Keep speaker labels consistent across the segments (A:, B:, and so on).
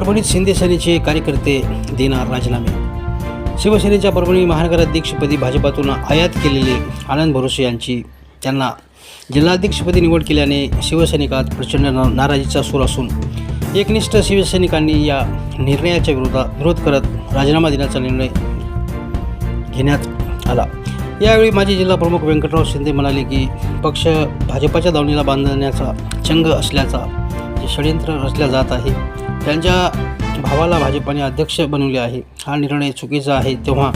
A: परभणीत शिंदे सेनेचे कार्यकर्ते देणार राजीनामे. शिवसेनेच्या परभणी महानगराध्यक्षपदी भाजपातून आयात केलेले आनंद भरोसे यांची त्यांना जिल्हाध्यक्षपदी निवड केल्याने शिवसैनिकात प्रचंड नाराजीचा सूर असून एकनिष्ठ शिवसैनिकांनी या निर्णयाच्या विरोधात विरोध करत राजीनामा देण्याचा निर्णय घेण्यात आला. यावेळी माजी जिल्हा प्रमुख व्यंकटराव शिंदे म्हणाले की पक्ष भाजपाच्या दावणीला बांधण्याचा चंग असल्याचा षडयंत्र रचल्या जात आहे. त्यांच्या भावाला भाजपाने अध्यक्ष बनवले आहे. हा निर्णय चुकीचा आहे तेव्हा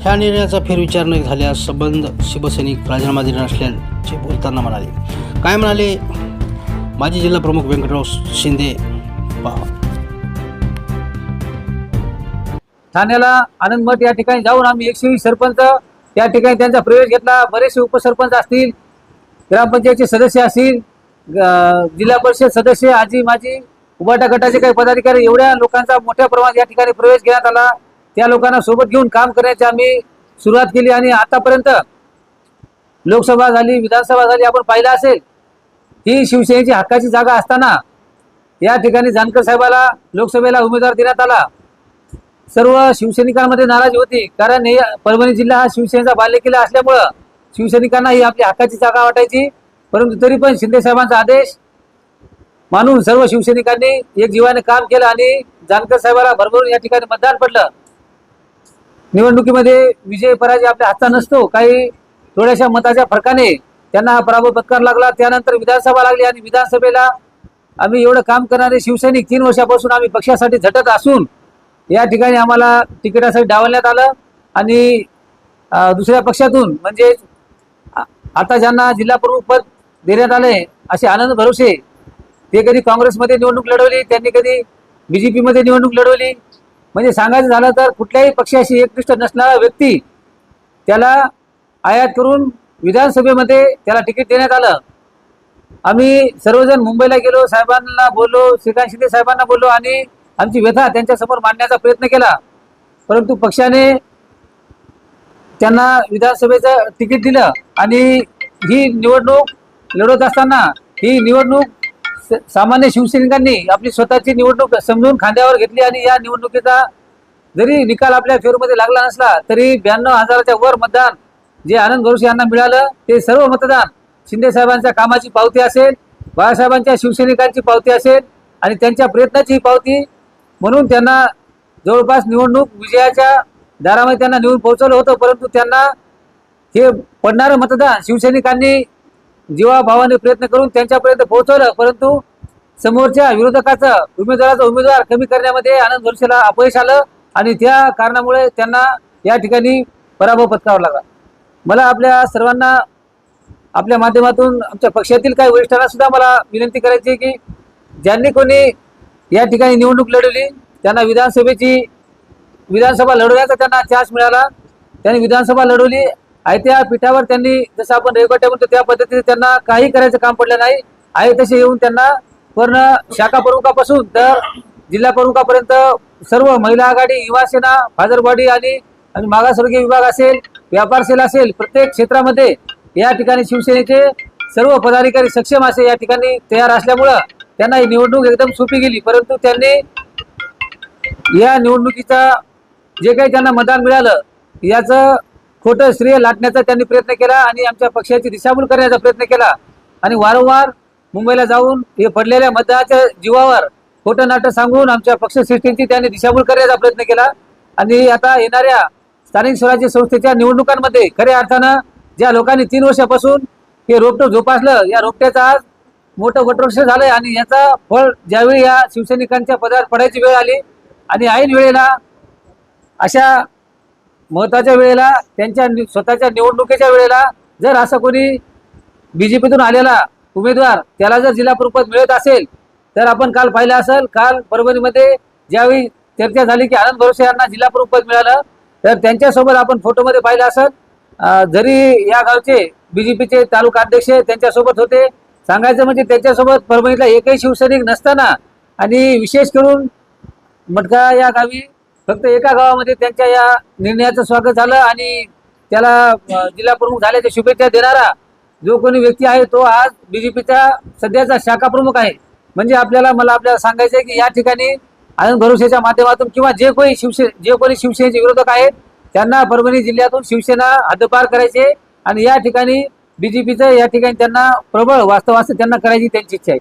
A: ह्या निर्णयाचा फेरविचार न झाल्यास संबंध शिवसैनिक राजीनामा देणार असल्याचे बोलताना म्हणाले. काय म्हणाले? माजी जिल्हा प्रमुख व्यंकटराव शिंदे पहा.
B: ठाण्याला आनंद मठ या ठिकाणी जाऊन आम्ही एकशे वीस सरपंच त्या ठिकाणी त्यांचा प्रवेश घेतला. बरेचसे उपसरपंच असतील ग्रामपंचायतचे सदस्य असतील जिल्हा परिषद सदस्य आजी माजी उभाटा गटाचे काही पदाधिकारी एवढ्या लोकांचा मोठ्या प्रमाणात या ठिकाणी प्रवेश घेण्यात आला. त्या लोकांना सोबत घेऊन काम करण्याची आम्ही सुरुवात केली आणि आतापर्यंत लोकसभा झाली विधानसभा झाली आपण पाहिलं असेल ही शिवसेनेची हक्काची जागा असताना या ठिकाणी जानकर साहेबाला लोकसभेला उमेदवार देण्यात आला. सर्व शिवसैनिकांमध्ये नाराजी होती कारण हे परभणी जिल्हा हा शिवसेनेचा बालेकिल्ला असल्यामुळं शिवसैनिकांना ही आपली हक्काची जागा वाटायची. परंतु तरी पण शिंदे साहेबांचा आदेश मानून सर्व शिवसैनिकांनी एक जीवाने काम केलं आणि जानकर साहेबाला भरभरून या ठिकाणी मतदान पडलं. निवडणुकीमध्ये विजय पराजय आपल्या हातचा नसतो. काही थोड्याशा मताच्या फरकाने त्यांना हा पराभव पत्कार लागला. त्यानंतर विधानसभा लागली आणि विधानसभेला आम्ही एवढं काम करणारे शिवसैनिक तीन वर्षापासून आम्ही पक्षासाठी झटत असून या ठिकाणी आम्हाला तिकिटासाठी डावलण्यात आलं आणि दुसऱ्या पक्षातून म्हणजे आता ज्यांना जिल्हा प्रमुख पद देण्यात आले असे आनंद भरोसे. ते कधी काँग्रेसमध्ये निवडणूक लढवली त्यांनी कधी बीजेपी मध्ये निवडणूक लढवली. म्हणजे सांगायचं झालं तर कुठल्याही पक्षाशी एकनिष्ठ नसणारा व्यक्ती त्याला आयात करून विधानसभेमध्ये त्याला तिकीट देण्यात आलं. आम्ही सर्वजण मुंबईला गेलो साहेबांना बोललो श्रीकांत शिंदे साहेबांना बोललो आणि आमची व्यथा त्यांच्यासमोर मांडण्याचा प्रयत्न केला. परंतु पक्षाने त्यांना विधानसभेचं तिकीट दिलं आणि ही निवडणूक लढवत असताना ही निवडणूक स- सामान्य शिवसैनिकांनी आपली स्वतःची निवडणूक समजून खांद्यावर घेतली आणि या निवडणुकीचा जरी निकाल आपल्या फेरमध्ये लागला नसला तरी ब्याण्णव हजाराच्या वर मतदान जे आनंद भरोसे यांना मिळालं ते सर्व मतदान शिंदे साहेबांच्या कामाची पावती असेल बाळासाहेबांच्या शिवसैनिकांची पावती असेल आणि त्यांच्या प्रयत्नाची पावती म्हणून त्यांना जवळपास निवडणूक विजयाच्या दारामध्ये त्यांना निवडून पोहोचवलं होतं परंतु त्यांना हे पडणारं मतदान शिवसैनिकांनी जीवाभावाने प्रयत्न करून त्यांच्यापर्यंत पोहोचवलं परंतु समोरच्या विरोधकाचं उमेदवाराचा उमेदवार कमी करण्यामध्ये आनंद भरोसेला अपयश आलं आणि त्या कारणामुळे त्यांना या ठिकाणी पराभव पत्करावा लागला. मला आपल्या सर्वांना आपल्या माध्यमातून आमच्या पक्षातील काही वरिष्ठांना सुद्धा मला विनंती करायची आहे की ज्यांनी कोणी या ठिकाणी निवडणूक लढवली त्यांना विधानसभेची विधानसभा लढवण्याचा त्यांना चान्स मिळाला त्यांनी विधानसभा लढवली आहे त्या पीठावर त्यांनी जसं आपण रेवगट्या म्हणतो त्या पद्धतीने त्यांना काही करायचं काम पडलं नाही. आहे तसे येऊन त्यांना पूर्ण शाखा प्रमुखापासून तर जिल्हा प्रमुखापर्यंत सर्व महिला आघाडी युवा सेना आणि आणि मागासवर्गीय विभाग असेल व्यापार सेल असेल प्रत्येक क्षेत्रामध्ये या ठिकाणी शिवसेनेचे सर्व पदाधिकारी सक्षम असे या ठिकाणी तयार असल्यामुळं त्यांना ही निवडणूक एकदम सोपी गेली. परंतु त्यांनी या निवडणुकीचा जे काही त्यांना मतदान मिळालं याचं खोटं श्रेय लाटण्याचा त्यांनी प्रयत्न केला आणि आमच्या पक्षाची दिशाभूल करण्याचा प्रयत्न केला. आणि वारंवार मुंबईला जाऊन हे पडलेल्या मतदाराच्या जीवावर खोटं नाटं सांगून आमच्या पक्षश्रेष्ठींची त्यांनी दिशाभूल करण्याचा प्रयत्न केला. आणि आता येणाऱ्या स्थानिक स्वराज्य संस्थेच्या निवडणुकांमध्ये खऱ्या अर्थानं ज्या लोकांनी तीन वर्षापासून हे रोपटं जोपासलं या रोपट्याचा आज मोठं वटवृक्ष झालंय आणि याचा फळ ज्यावेळी या शिवसैनिकांच्या पदावर पडायची वेळ आली आणि ऐन वेळेला अशा महत्त्वाच्या वेळेला त्यांच्या स्वतःच्या निवडणुकीच्या वेळेला जर असं कोणी बीजेपीतून आलेला उमेदवार त्याला जर जिल्हा प्रमुख मिळत असेल तर आपण काल पाहिलं असेल काल परभणीमध्ये ज्यावेळी चर्चा झाली की आनंद भरोसे यांना जिल्हा प्रमुख मिळालं तर त्यांच्यासोबत आपण फोटोमध्ये पाहिलं असेल. जरी या गावचे बीजेपीचे तालुका अध्यक्ष त्यांच्यासोबत होते सांगायचं म्हणजे त्यांच्यासोबत परभणीतला एकही शिवसैनिक नसताना आणि विशेष करून मटका या गावी फक्त एका गावामध्ये त्यांच्या या निर्णयाचं स्वागत झालं आणि त्याला जिल्हा प्रमुख झाल्याच्या शुभेच्छा देणारा जो कोणी व्यक्ती आहे तो आज बीजेपीचा सध्याचा शाखा प्रमुख आहे. म्हणजे आपल्याला मला आपल्याला सांगायचं आहे की या ठिकाणी आनंद भरोसेच्या माध्यमातून किंवा जे कोणी शिवसे जे कोणी शिवसेनेचे विरोधक आहेत त्यांना परभणी जिल्ह्यातून शिवसेना हद्दपार करायचे आणि या ठिकाणी बीजेपीचं या ठिकाणी त्यांना प्रबळ वास्तवास्त त्यांना करायची त्यांची इच्छा आहे.